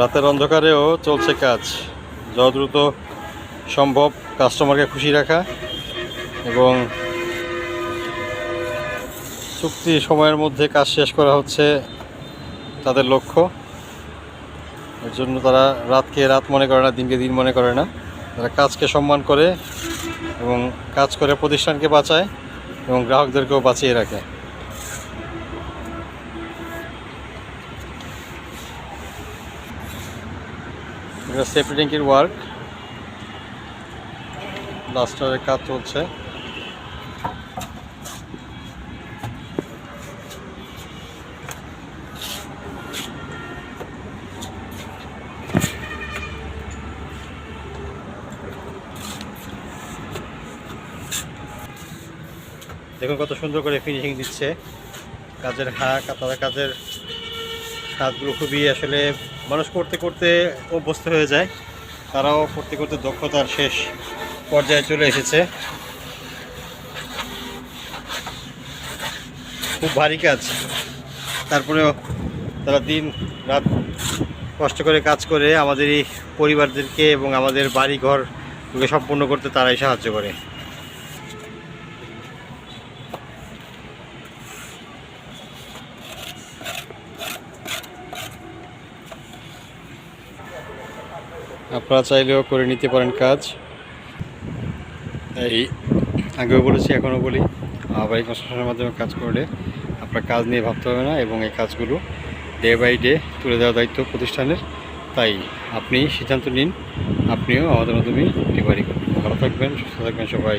রাতের অন্ধকারেও চলছে কাজ। যত দ্রুত সম্ভব কাস্টমারকে খুশি রাখা এবং চুক্তি সময়ের মধ্যে কাজ শেষ করা হচ্ছে তাদের লক্ষ্য। এর জন্য তারা রাতকে রাত মনে করে না, দিনকে দিন মনে করে না। তারা কাজকে সম্মান করে এবং কাজ করে প্রতিষ্ঠানকে বাঁচায় এবং গ্রাহকদেরকেও বাঁচিয়ে রাখে। এটা সেফটি ট্যাঙ্কির ওয়ার্ক। লাস্টারের কাজ চলছে। দেখুন কত সুন্দর করে ফিনিশিং দিচ্ছে। কাজের হাঁক তাদের কাজের কাজগুলো খুবই আসলে মানুষ করতে করতে অভ্যস্ত হয়ে যায়। তারাও করতে করতে দক্ষতার শেষ পর্যায়ে চলে এসেছে। খুব ভারী কাজ। তারপরেও তারা দিন, রাত কষ্ট করে কাজ করে আমাদের এই পরিবারদেরকে এবং আমাদের বাড়ি ঘরকে সম্পূর্ণ করতে তারাই সাহায্য করে। আপনারা চাইলেও করে নিতে পারেন কাজ। এই, আগেও বলেছি, এখনও বলি আবার কনস্ট্রাকশনের মাধ্যমে কাজ করলে আপনার কাজ নিয়ে ভাবতে হবে না এবং এই কাজগুলো ডে বাই ডে তুলে দেওয়ার দায়িত্ব প্রতিষ্ঠানের। তাই আপনি সিদ্ধান্ত নিন, আপনিও আমাদের মাধ্যমে ডেলিভারি করুন ভালো থাকবেন, সুস্থ থাকবেন সবাই।